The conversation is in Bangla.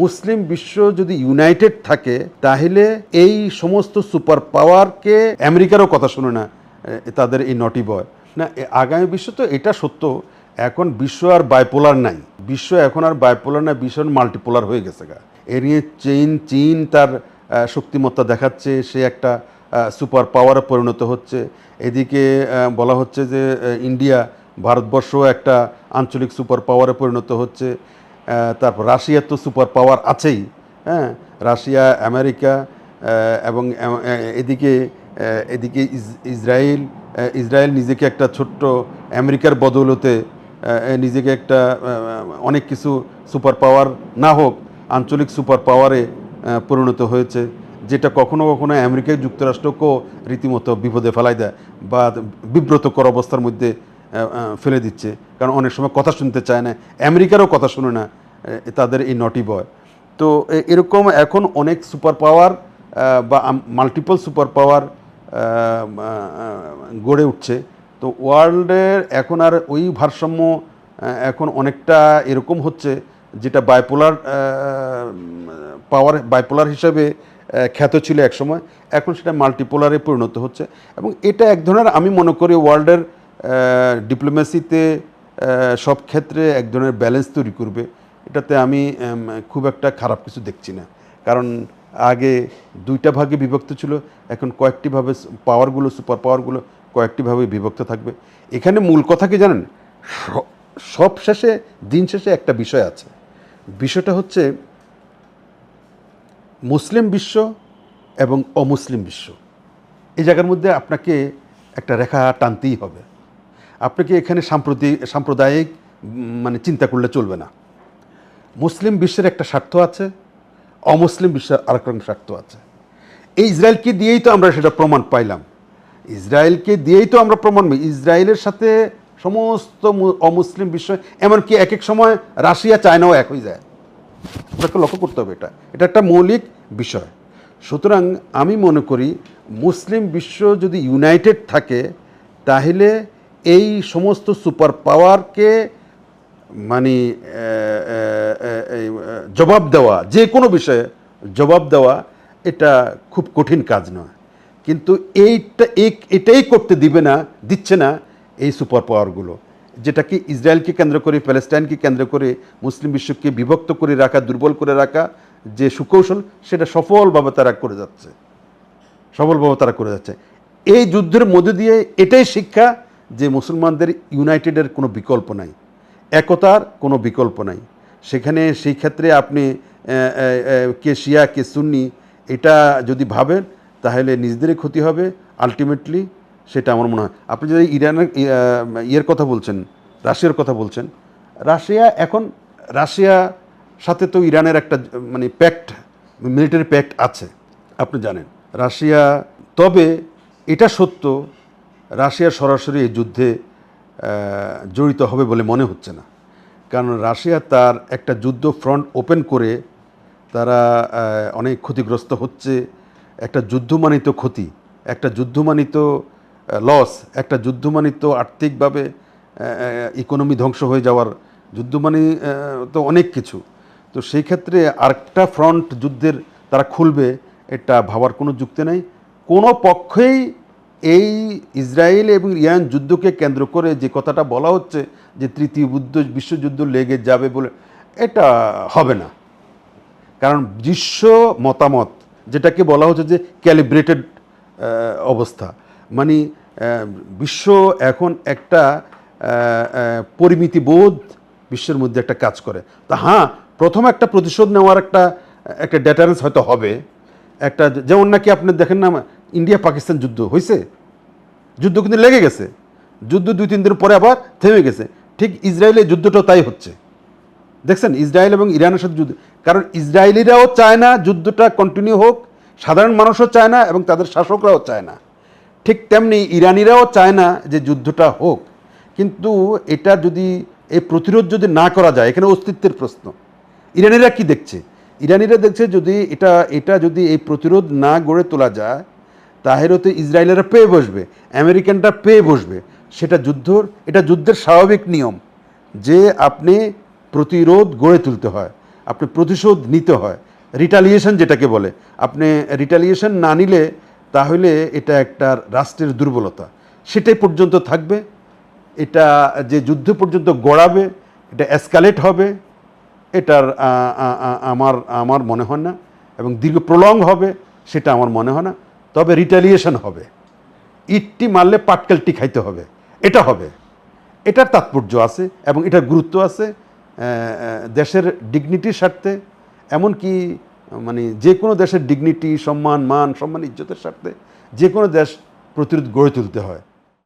মুসলিম বিশ্ব যদি ইউনাইটেড থাকে, তাহলে এই সমস্ত সুপার পাওয়ারকে আমেরিকারও কথা শুনে না তাদের এই নটি বয় না আগামী বিশ্ব তো এটা সত্য, এখন বিশ্ব আর বাইপোলার নাই। বিশ্ব এখন আর বাইপোলার না, বিশ্ব মাল্টিপোলার হয়ে গেছে গা। এ নিয়ে চীন চীন তার শক্তিমত্তা দেখাচ্ছে, সে একটা সুপার পাওয়ারে পরিণত হচ্ছে। এদিকে বলা হচ্ছে যে ইন্ডিয়া ভারতবর্ষ একটা আঞ্চলিক সুপার পাওয়ারে পরিণত হচ্ছে। তারপর রাশিয়ার তো সুপার পাওয়ার আছেই হ্যাঁ? রাশিয়া, আমেরিকা এবং এদিকে এদিকে ইসরায়েল ইসরায়েল নিজেকে একটা ছোট্ট আমেরিকার বদৌলতে নিজেকে একটা অনেক কিছু সুপার পাওয়ার না হোক, আঞ্চলিক সুপার পাওয়ারে পরিণত হয়েছে, যেটা কখনো কখনো আমেরিকা যুক্তরাষ্ট্রকেও রীতিমতো বিপদে ফেলাই দেয় বা বিব্রতকর অবস্থার মধ্যে ফেলে দিচ্ছে। কারণ অনেক সময় কথা শুনতে চায় না, আমেরিকারও কথা শুনে না তাদের এই নটি বয় তো এরকম এখন অনেক সুপার পাওয়ার বা মাল্টিপল সুপার পাওয়ার গড়ে উঠছে। তো ওয়ার্ল্ডের এখন আর ওই ভারসাম্য এখন অনেকটা এরকম হচ্ছে, যেটা বাইপোলার পাওয়ার বাইপোলার হিসাবে খ্যাত ছিল একসময়। এখন সেটা মাল্টিপোলারে পরিণত হচ্ছে। এবং এটা এক ধরনের আমি মনে করি ওয়ার্ল্ডের ডিপ্লোমেসিতে সব ক্ষেত্রে এক ধরনের ব্যালেন্স তৈরি করবে। এটাতে আমি খুব একটা খারাপ কিছু দেখছি না। কারণ আগে দুইটা ভাগে বিভক্ত ছিল, এখন কয়েকটিভাবে পাওয়ারগুলো সুপার পাওয়ারগুলো কয়েকটিভাবে বিভক্ত থাকবে। এখানে মূল কথা কি জানেন? সব শেষে, দিন শেষে একটা বিষয় আছে। বিষয়টা হচ্ছে, মুসলিম বিশ্ব এবং অমুসলিম বিশ্ব। এই জায়গার মধ্যে আপনাকে একটা রেখা টানতেই হবে। আপনাকে এখানে সাম্প্রতিক সাম্প্রদায়িক মানে চিন্তা করলে চলবে না? মুসলিম বিশ্বের একটা স্বার্থ আছে, অমুসলিম বিশ্বের আরেক রকম স্বার্থ আছে। এই ইসরায়েলকে দিয়েই তো আমরা সেটা প্রমাণ পাইলাম। ইসরায়েলকে দিয়েই তো আমরা প্রমাণ ইসরায়েলের সাথে সমস্ত অমুসলিম বিশ্ব, এমনকি এক এক সময় রাশিয়া, চায়নাও এক হয়ে যায়। আপনাকে লক্ষ্য করতে হবে এটা। এটা একটা মৌলিক বিষয়। সুতরাং আমি মনে করি, মুসলিম বিশ্ব যদি ইউনাইটেড থাকে, তাহলে এই সমস্ত সুপার পাওয়ারকে মানে জবাব দেওয়া, যে কোনো বিষয়ে জবাব দেওয়া, এটা খুব কঠিন কাজ নয়। কিন্তু এইটা, এই- এটাই করতে দিবে না, দিচ্ছে না এই সুপার পাওয়ারগুলো যেটা কি ইসরায়েলকে কেন্দ্র করে, প্যালেস্টাইনকে কেন্দ্র করে, মুসলিম বিশ্বকে বিভক্ত করে রাখা, দুর্বল করে রাখা যে সুকৌশল, সেটা সফলভাবে তারা করে যাচ্ছে। সফলভাবে তারা করে যাচ্ছে। এই যুদ্ধের মধ্যে দিয়ে এটাই শিক্ষা যে মুসলমানদের ইউনাইটেডের কোনো বিকল্প নাই, একতার কোনো বিকল্প নাই। সেখানে সেই ক্ষেত্রে আপনি কে শিয়া, কে সুন্নি, এটা যদি ভাবেন, তাহলে নিজেদেরই ক্ষতি হবে। আলটিমেটলি সেটা আমার মনে হয়। আপনি যদি ইরানের ইয়ের কথা বলছেন, রাশিয়ার কথা বলছেন, রাশিয়া এখন, রাশিয়া সাথে তো ইরানের একটা মানে প্যাক্ট, মিলিটারি প্যাক্ট আছে, আপনি জানেন। রাশিয়া, তবে এটা সত্য রাশিয়া সরাসরি এই যুদ্ধে জড়িত হবে বলে মনে হচ্ছে না। কারণ রাশিয়া তার একটা যুদ্ধ ফ্রন্ট ওপেন করে তারা অনেক ক্ষতিগ্রস্ত হচ্ছে। একটা যুদ্ধমানিত ক্ষতি, একটা যুদ্ধমানিত লস একটা যুদ্ধমানিত আর্থিকভাবে ইকোনমি ধ্বংস হয়ে যাওয়ার যুদ্ধ মানে তো অনেক কিছু। তো সেই ক্ষেত্রে আরেকটা ফ্রন্ট যুদ্ধের তারা খুলবে, এটা ভাবার কোনো যুক্তি নেই। কোনো পক্ষেই এই ইসরায়েল এবং ইরান যুদ্ধকে কেন্দ্র করে যে কথাটা বলা হচ্ছে যে তৃতীয় বুদ্ধ বিশ্বযুদ্ধ লেগে যাবে বলে এটা হবে না। কারণ বিশ্ব মতামত যেটাকে বলা হচ্ছে যে ক্যালিব্রেটেড অবস্থা মানে বিশ্ব এখন একটা আহ, পরিমিতিবোধ বিশ্বের মধ্যে একটা কাজ করে। তা হ্যাঁ প্রথম একটা প্রতিশোধ নেওয়ার একটা একটা ডেটারেন্স হয়তো হবে। একটা যেমন নাকি আপনি দেখেন না ইন্ডিয়া পাকিস্তান যুদ্ধ হয়েছে যুদ্ধ কিন্তু লেগে গেছে। যুদ্ধ দুই, তিন দিন পরে আবার থেমে গেছে। ঠিক ইসরায়েলের যুদ্ধটাও তাই হচ্ছে। দেখছেন, ইসরায়েল এবং ইরানের সাথে যুদ্ধ কারণ ইসরায়েলিরাও চায় না যুদ্ধটা কন্টিনিউ হোক, সাধারণ মানুষও চায় না এবং তাদের শাসকরাও চায় না। ঠিক তেমনি ইরানিরাও চায় না যে যুদ্ধটা হোক। কিন্তু এটা যদি, এই প্রতিরোধ যদি না করা যায়, এখানে অস্তিত্বের প্রশ্ন। ইরানিরা কি দেখছে? ইরানিরা দেখছে যদি এটা এটা যদি এই প্রতিরোধ না গড়ে তোলা যায় তাহলে তো ইসরায়েলেরা পেয়ে বসবে, আমেরিকানরা পেয়ে বসবে। সেটা যুদ্ধর, এটা যুদ্ধের স্বাভাবিক নিয়ম। যে আপনি প্রতিরোধ গড়ে তুলতে হয়, আপনি প্রতিশোধ নিতে হয় রিটালিয়েশন যেটাকে বলে। আপনি রিটালিয়েশন না নিলে তাহলে এটা একটা রাষ্ট্রের দুর্বলতা। সেটাই পর্যন্ত থাকবে। এটা যে যুদ্ধ পর্যন্ত গড়াবে, এটা এসকালেট হবে। এটার আমার আমার মনে হয় না। এবং দীর্ঘ প্রলং হবে, সেটা আমার মনে হয় না। তবে রিটালিয়েশন হবে। ইটটি মারলে পাটকেলটি খাইতে হবে। এটা হবে। এটার তাৎপর্য আছে এবং এটার গুরুত্ব আছে দেশের ডিগনিটির স্বার্থে, এমনকি মানে যে কোনো দেশের ডিগনিটি সম্মান, মান, সম্মান, ইজ্জতের স্বার্থে, যে কোনো দেশ প্রতিরোধ গড়ে তুলতে হয়।